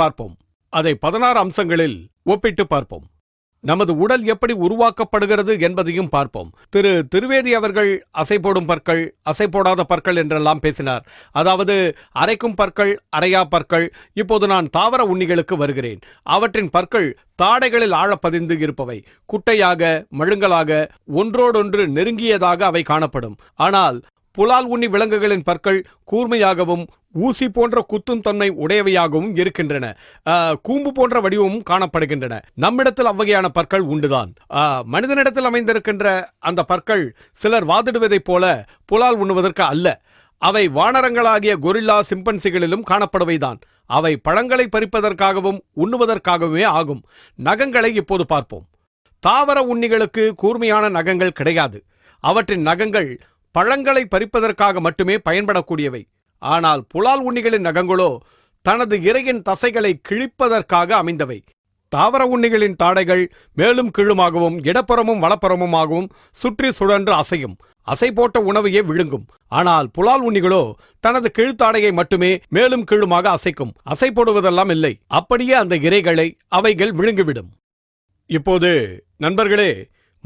பார்ப்போம். அதை பதினாறு அம்சங்களில் ஒப்பிட்டு பார்ப்போம். நமது உடல் எப்படி உருவாக்கப்படுகிறது என்பதையும் பார்ப்போம். திரு திருவேதி அவர்கள் அசை போடும் பற்கள் அசை போடாத பற்கள் என்றெல்லாம் பேசினார். அதாவது அரைக்கும் பற்கள் அரையா பற்கள். இப்போது நான் தாவர உண்ணிகளுக்கு வருகிறேன். அவற்றின் பற்கள் தாடைகளில் ஆழப்பதிந்து இருப்பவை. குட்டையாக மழுங்கலாக ஒன்றோடொன்று நெருங்கியதாக அவை காணப்படும். ஆனால் புலால் உண்ணி விலங்குகளின் பற்கள் கூர்மையாகவும் ஊசி போன்ற குத்தும் தன்மை உடையவையாகவும் இருக்கின்றன. கூம்பு போன்ற வடிவமும் காணப்படுகின்றன. நம்மிடத்தில் அவ்வகையான பற்கள் உண்டுதான். மனிதனிடத்தில் அமைந்திருக்கின்ற அந்த பற்கள் சிலர் வாதிடுவதைப் போல புலால் உண்ணுவதற்கு அல்ல. அவை வானரங்களாகிய கொரில்லா சிம்பன்சிகளிலும் காணப்படுவைதான். அவை பழங்களை பறிப்பதற்காகவும் உண்ணுவதற்காகவே ஆகும். நகங்களை இப்போது பார்ப்போம். தாவர உண்ணிகளுக்கு கூர்மையான நகங்கள் கிடையாது. அவற்றின் நகங்கள் பழங்களை பறிப்பதற்காக மட்டுமே பயன்படக்கூடியவை. ஆனால் புலால் உண்ணிகளின் நகங்களோ தனது இரையின் தசைகளை கிழிப்பதற்காக அமைந்தவை. தாவர உண்ணிகளின் தாடைகள் மேலும் கீழுமாகவும் இடப்புறமும் வலப்புறமுமாகவும் சுற்றி சுழன்று அசையும். அசை போட்ட உணவையே விழுங்கும். ஆனால் புலால் உண்ணிகளோ தனது கீழ்த்தாடையை மட்டுமே மேலும் கீழுமாக அசைக்கும். அசை போடுவதெல்லாம் இல்லை. அப்படியே அந்த இரைகளை அவைகள் விழுங்கிவிடும். இப்போது நண்பர்களே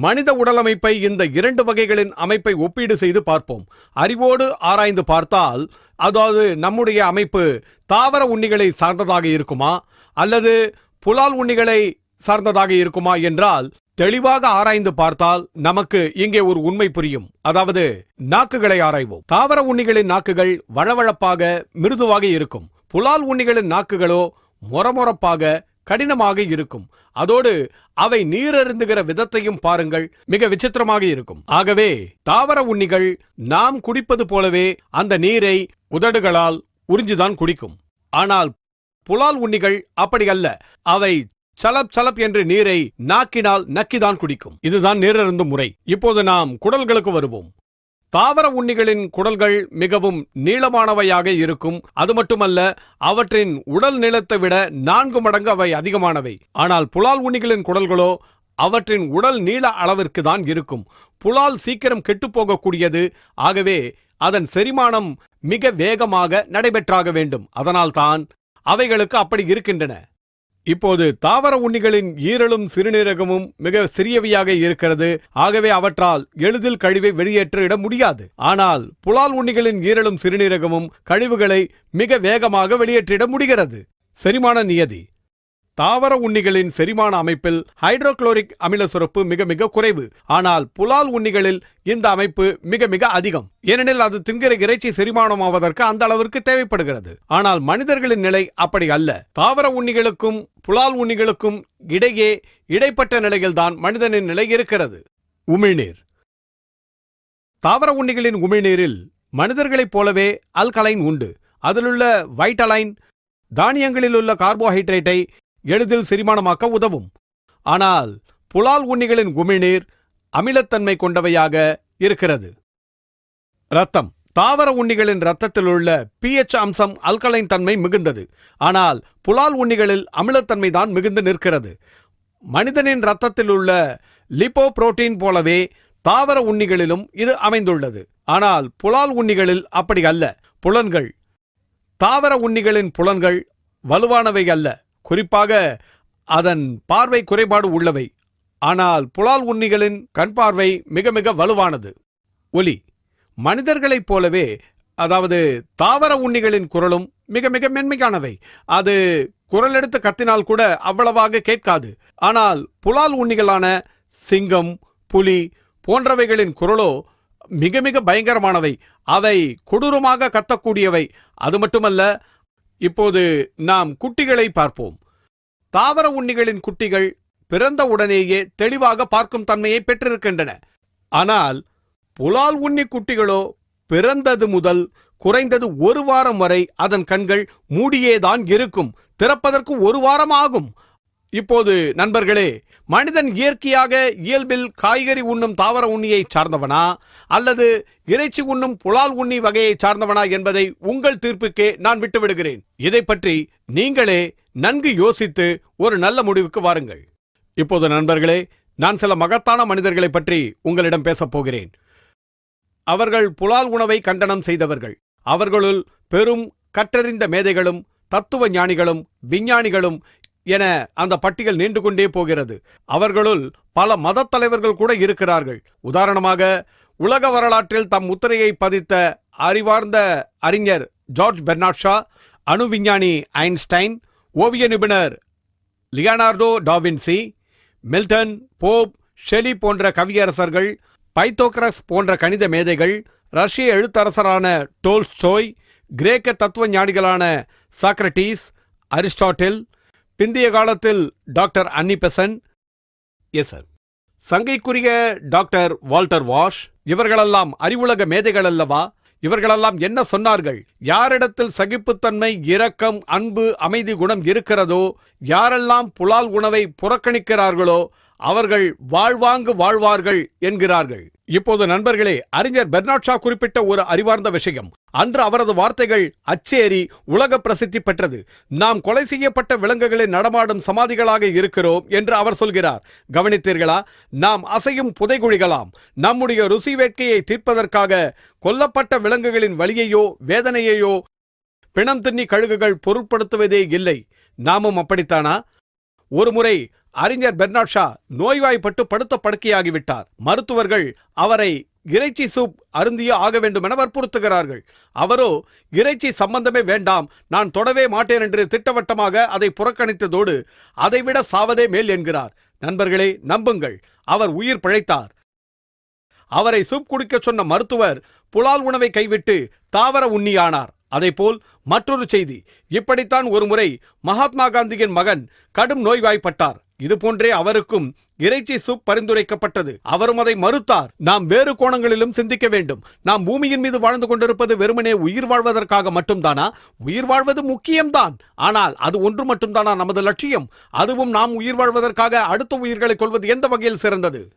மனித உடலமைப்பை இந்த இரண்டு வகைகளின் அமைப்பை ஒப்பீடு செய்து பார்ப்போம். அறிவோடு ஆராய்ந்து பார்த்தால் அதாவது நம்முடைய அமைப்பு தாவர உண்ணிகளை சார்ந்ததாக இருக்குமா? அல்லது புலால் உண்ணிகளை சார்ந்ததாக இருக்குமா என்றால் தெளிவாக ஆராய்ந்து பார்த்தால் நமக்கு இங்கே ஒரு உண்மை புரியும். அதாவது நாக்குகளை ஆராய்வோம். தாவர உண்ணிகளின் நாக்குகள் வளவளப்பாக மிருதுவாக இருக்கும். புலால் உண்ணிகளின் நாக்குகளோ மொரமொரப்பாக கடினமாக இருக்கும். அதோடு அவை நீரருந்துகிற விதத்தையும் பாருங்கள். மிக விசித்திரமாக இருக்கும். ஆகவே தாவர உண்ணிகள் நாம் குடிப்பது போலவே அந்த நீரை உதடுகளால் உறிஞ்சுதான் குடிக்கும். ஆனால் புலால் உண்ணிகள் அப்படி அல்ல. அவை சலப் சலப் என்று நீரை நாக்கினால் நக்கிதான் குடிக்கும். இதுதான் நீரருந்தும் முறை. இப்போது நாம் குடல்களுக்கு வருவோம். தாவர உண்ணிகளின் குடல்கள் மிகவும் நீளமானவையாக இருக்கும். அது மட்டுமல்ல அவற்றின் உடல் நீளத்தை விட நான்கு மடங்கு அவை அதிகமானவை. ஆனால் புலால் உண்ணிகளின் குடல்களோ அவற்றின் உடல் நீள அளவிற்கு தான் இருக்கும். புலால் சீக்கிரம் கெட்டுப் போகக்கூடியது. ஆகவே அதன் செரிமானம் மிக வேகமாக நடைபெற்றாக வேண்டும். அதனால்தான் அவைகளுக்கு அப்படி இருக்கின்றன. இப்போது தாவர உண்ணிகளின் ஈரலும் சிறுநீரகமும் மிக சிறியவையாக இருக்கிறது. ஆகவே அவற்றால் எளிதில் கழிவை வெளியேற்ற இட முடியாது. ஆனால் புலால் உண்ணிகளின் ஈரலும் சிறுநீரகமும் கழிவுகளை மிக வேகமாக வெளியேற்றிட முடிகிறது. செரிமான நியதி. தாவர உண்ணிகளின் செரிமான அமைப்பில் ஹைட்ரோகுளோரிக் அமில சுரப்பு மிக மிக குறைவு. ஆனால் புலால் உண்ணிகளில் இந்த அமைப்பு மிக மிக அதிகம். ஏனெனில் அது தின்கிற இறைச்சி செரிமானமாவதற்கு அந்த அளவிற்கு தேவைப்படுகிறது. ஆனால் மனிதர்களின் நிலை அப்படி அல்ல. தாவர உண்ணிகளுக்கும் புலால் உண்ணிகளுக்கும் இடையே இடைப்பட்ட நிலையில்தான் மனிதனின் நிலை இருக்கிறது. உமிழ்நீர். தாவர உண்ணிகளின் உமிழ்நீரில் மனிதர்களைப் போலவே அல்கலைன் உண்டு. அதிலுள்ள வைட்டலைன் தானியங்களில் உள்ள கார்போஹைட்ரேட்டை எளிதில் செரிமானமாக்க உதவும். ஆனால் புலால் உண்ணிகளின் உமிழ்நீர் அமிலத்தன்மை கொண்டவையாக இருக்கிறது. இரத்தம். தாவர உண்ணிகளின் இரத்தத்திலுள்ள உள்ள அம்சம் அல்கலைன் தன்மை மிகுந்தது. ஆனால் புலால் உண்ணிகளில் அமிலத்தன்மை தான் மிகுந்து நிற்கிறது. மனிதனின் இரத்தத்தில் உள்ள லிப்போ புரோட்டீன் போலவே தாவர உண்ணிகளிலும் இது அமைந்துள்ளது. ஆனால் புலால் உண்ணிகளில் அப்படி அல்ல. புலன்கள். தாவர உண்ணிகளின் புலன்கள் வலுவானவை அல்ல. குறிப்பாக அதன் பார்வை குறைபாடு உள்ளவை. ஆனால் புலால் உண்ணிகளின் கண் பார்வை மிக மிக வலுவானது. ஒலி. மனிதர்களைப் போலவே அதாவது தாவர உண்ணிகளின் குரலும் மிக மிக மென்மையானவை. அது குரல் எடுத்து கத்தினால் கூட அவ்வளவாக கேட்காது. ஆனால் புலால் உண்ணிகளான சிங்கம் புலி போன்றவைகளின் குரலோ மிக மிக பயங்கரமானவை. அவை கொடூரமாக கத்தக்கூடியவை. அது மட்டுமல்ல இப்போது நாம் குட்டிகளை பார்ப்போம். தாவர உண்ணிகளின் குட்டிகள் பிறந்த உடனேயே தெளிவாக பார்க்கும் தன்மையை பெற்றிருக்கின்றன. ஆனால் புலால் உண்ணி குட்டிகளோ பிறந்தது முதல் குறைந்தது ஒரு வாரம் வரை அதன் கண்கள் மூடியேதான் இருக்கும். திறப்பதற்கு ஒரு வாரம் ஆகும். இப்போது நண்பர்களே மனிதன் இயற்கையாக இயல்பில் காய்கறி உண்ணும் தாவர உண்ணியை சார்ந்தவனா அல்லது இறைச்சி உண்ணும் புலால் உண்ணி வகையை சார்ந்தவனா என்பதை உங்கள் தீர்ப்புக்கே நான் விட்டுவிடுகிறேன். இதை பற்றி நீங்களே நன்கு யோசித்து ஒரு நல்ல முடிவுக்கு வாருங்கள். இப்போது நண்பர்களே நான் சில மகத்தான மனிதர்களைப் பற்றி உங்களிடம் பேசப் போகிறேன். அவர்கள் புலால் உணவை கண்டனம் செய்தவர்கள். அவர்களுள் பெரும் கற்றறிந்த மேதைகளும் தத்துவ ஞானிகளும் விஞ்ஞானிகளும் என அந்த பட்டியல் நீண்டு கொண்டே போகிறது. அவர்களுள் பல மதத் தலைவர்கள் கூட இருக்கிறார்கள். உதாரணமாக உலக வரலாற்றில் தம் முத்திரையை பதித்த அறிவார்ந்த அறிஞர் ஜார்ஜ் பெர்னாட்ஷா அணு விஞ்ஞானி ஐன்ஸ்டைன் ஓவிய நிபுணர் Leonardo da Vinci Milton Pope Shelley போன்ற கவியரசர்கள் பைத்தோக்ரஸ் போன்ற கணித மேதைகள் ரஷ்ய எழுத்தரசரான டோல்ஸ்டோய் கிரேக்க தத்துவ ஞானிகளான சாக்ரட்டீஸ் அரிஸ்டாட்டில் பிந்திய காலத்தில் doctor Annie Besant yes sir. சங்கைக்குரிய டாக்டர் வால்டர் வாஷ் இவர்களெல்லாம் அறிவுலக மேதைகள் அல்லவா? இவர்களெல்லாம் என்ன சொன்னார்கள்? யாரிடத்தில் சகிப்புத்தன்மை இரக்கம் அன்பு அமைதி குணம் இருக்கிறதோ யாரெல்லாம் புலால் உணவை புறக்கணிக்கிறார்களோ அவர்கள் வாழ்வாங்கு வாழ்வார்கள் என்கிறார்கள். இப்போது நண்பர்களே அறிஞர் பெர்னாட் ஷா குறிப்பிட்ட ஒரு அறிவார்ந்த விஷயம். அன்று அவரது வார்த்தைகள் அச்சேரி உலக பிரசித்தி பெற்றது. நாம் கொலை செய்யப்பட்ட விலங்குகளை நடமாடும் சமாதிகளாக இருக்கிறோம் என்று அவர் சொல்கிறார். கவனித்தீர்களா? நாம் அசையும் புதைகுழிகளாம். நம்முடைய ருசி வேட்கையை தீர்ப்பதற்காக கொல்லப்பட்ட விலங்குகளின் வழியையோ வேதனையையோ பிணம் தின்னி கழுகுகள் பொருட்படுத்துவதே இல்லை. நாமும் அப்படித்தானா? ஒருமுறை அறிஞர் பெர்னாட் ஷா நோய்வாய்ப்பட்டு படுத்த படுக்கையாகிவிட்டார். மருத்துவர்கள் அவரை இறைச்சி சூப் அருந்தியே ஆக வேண்டும் என வற்புறுத்துகிறார்கள். அவரோ இறைச்சி சம்பந்தமே வேண்டாம் நான் தொடவே மாட்டேன் என்று திட்டவட்டமாக அதை புறக்கணித்ததோடு அதைவிட சாவதே மேல் என்கிறார். நண்பர்களே நம்புங்கள் அவர் உயிர் பிழைத்தார். அவரை சூப் குடிக்கச் சொன்ன மருத்துவர் புலால் உணவை கைவிட்டு தாவர உண்ணியானார். அதைப்போல் மற்றொரு செய்தி இப்படித்தான் ஒருமுறை மகாத்மா காந்தியின் மகன் கடும் நோய்வாய்ப்பட்டார். இதுபோன்றே அவருக்கும் இறைச்சி சூப் பரிந்துரைக்கப்பட்டது. அவரும் அதை மறுத்தார். நாம் வேறு கோணங்களிலும் சிந்திக்க வேண்டும். நாம் பூமியின் மீது வாழ்ந்து கொண்டிருப்பது வெறுமனே உயிர் வாழ்வதற்காக மட்டும்தானா? உயிர் வாழ்வது முக்கியம்தான். ஆனால் அது ஒன்று மட்டும்தானா நமது லட்சியம்? அதுவும் நாம் உயிர் வாழ்வதற்காக அடுத்த உயிர்களை கொள்வது எந்த வகையில் சிறந்தது?